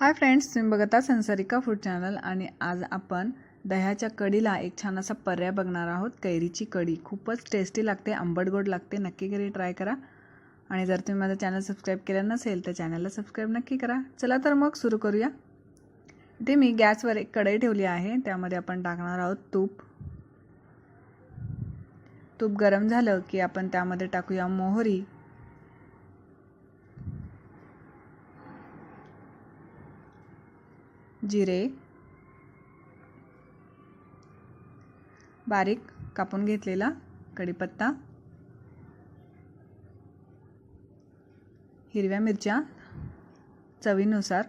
Hi friends तुम्ही बघता संसारिका food channel आणि आज आपण दह्याच्या कढीला एक छान असा पर्याय बघणार आहोत. कैरीची कढी. खूपच टेस्टी लागते आंबट गोड लागते. नक्की घरी ट्राय करा. आणि जर तुम्ही माझं चॅनल सबस्क्राईब केलं नसेल तर चॅनलला सबस्क्राईब नक्की करा. चला तर मग सुरू करूया. इथे मी गॅसवर एक कढई ठेवली आहे. त्यामध्ये आपण टाकणार आहोत तूप. तूप गरम झालं की आपण त्यामध्ये टाकूया मोहरी. जिरे. बारीक कापून घेतलेला कढीपत्ता. हिरव्या मिरच्या चवीनुसार.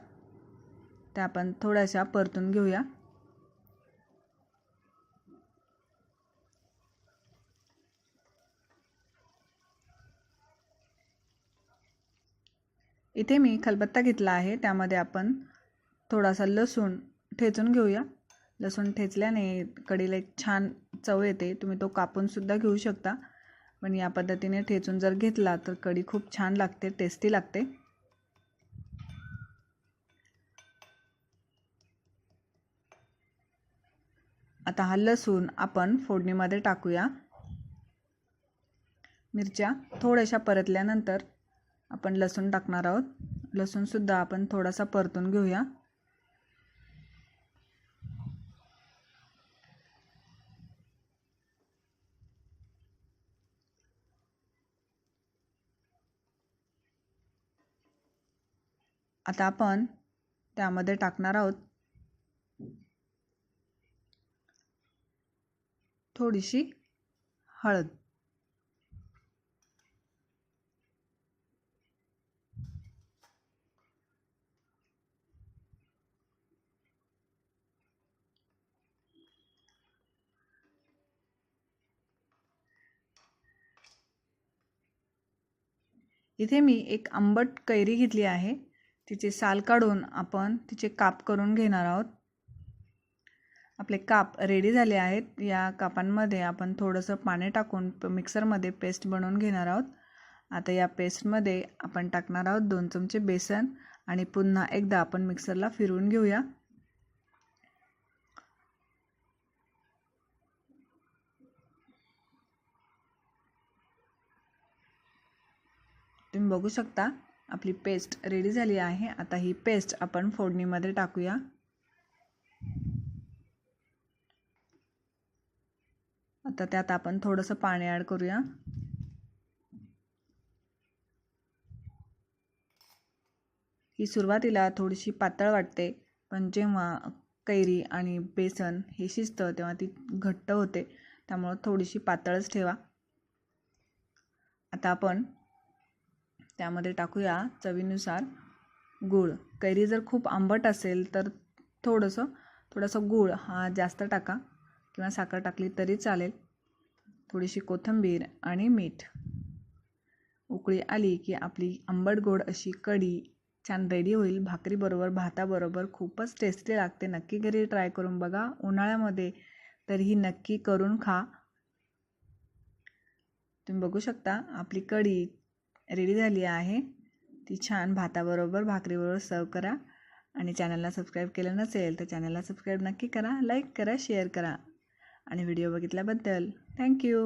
त्या आपण थोड्याशा परतून घेऊया. इथे मी खलबत्ता घेतला आहे त्यामध्ये आपण थोडासा लसूण ठेचून घेऊया. लसूण ठेचल्याने कढीला एक छान चव येते. तुम्ही तो कापूनसुद्धा घेऊ शकता. पण या पद्धतीने ठेचून जर घेतला तर कढी खूप छान लागते टेस्टी लागते. आता हा लसूण आपण फोडणीमध्ये टाकूया. मिरच्या थोड्याशा परतल्यानंतर आपण लसूण टाकणार आहोत. लसूणसुद्धा आपण थोडासा परतून घेऊया. आता आपण त्यामध्ये टाकणार आहोत. थोडीशी हळद. इथे मी एक आंबट कैरी घेतली आहे. तिचे साल काढून आपण तिचे काप करून घेणार आहोत. आपले काप रेडी झाले आहेत. या कापांमध्ये आपण थोडंसं पाणी टाकून मिक्सरमध्ये पेस्ट बनवून घेणार आहोत. आता या पेस्टमध्ये आपण टाकणार आहोत दोन चमचे बेसन आणि पुन्हा एकदा आपण मिक्सरला फिरवून घेऊया. तुम्ही बघू शकता आपली पेस्ट रेडी झाली आहे. आता ही पेस्ट आपण फोडणीमध्ये टाकूया. आता त्यात आपण थोडंसं पाणी ॲड करूया. ही सुरुवातीला थोडीशी पातळ वाटते पण जेव्हा कैरी आणि बेसन हे शिजतं तेव्हा ती घट्ट होते. त्यामुळं थोडीशी पातळच ठेवा. आता आपण त्यामध्ये टाकूया चवीनुसार गूळ. कैरी जर खूप आंबट असेल तर थोडंसं थोडंसं गूळ हा जास्त टाका किंवा साखर टाकली तरी चालेल. थोडीशी कोथिंबीर आणि मीठ. उकळी आली की आपली आंबट गोड अशी कढी छान रेडी होईल. भाकरीबरोबर भाताबरोबर खूपच टेस्टी लागते. नक्की घरी ट्राय करून बघा. उन्हाळ्यामध्ये तर ही नक्की करून खा. तुम्ही बघू शकता आपली कढी रेडी झाली आहे. ती छान भाताबरोबर भाकरीबरोबर सर्व करा. आणि चॅनलला सबस्क्राईब केलं नसेल तर चॅनलला सबस्क्राईब नक्की करा लाईक करा शेअर करा. आणि व्हिडिओ बघितल्याबद्दल थँक्यू.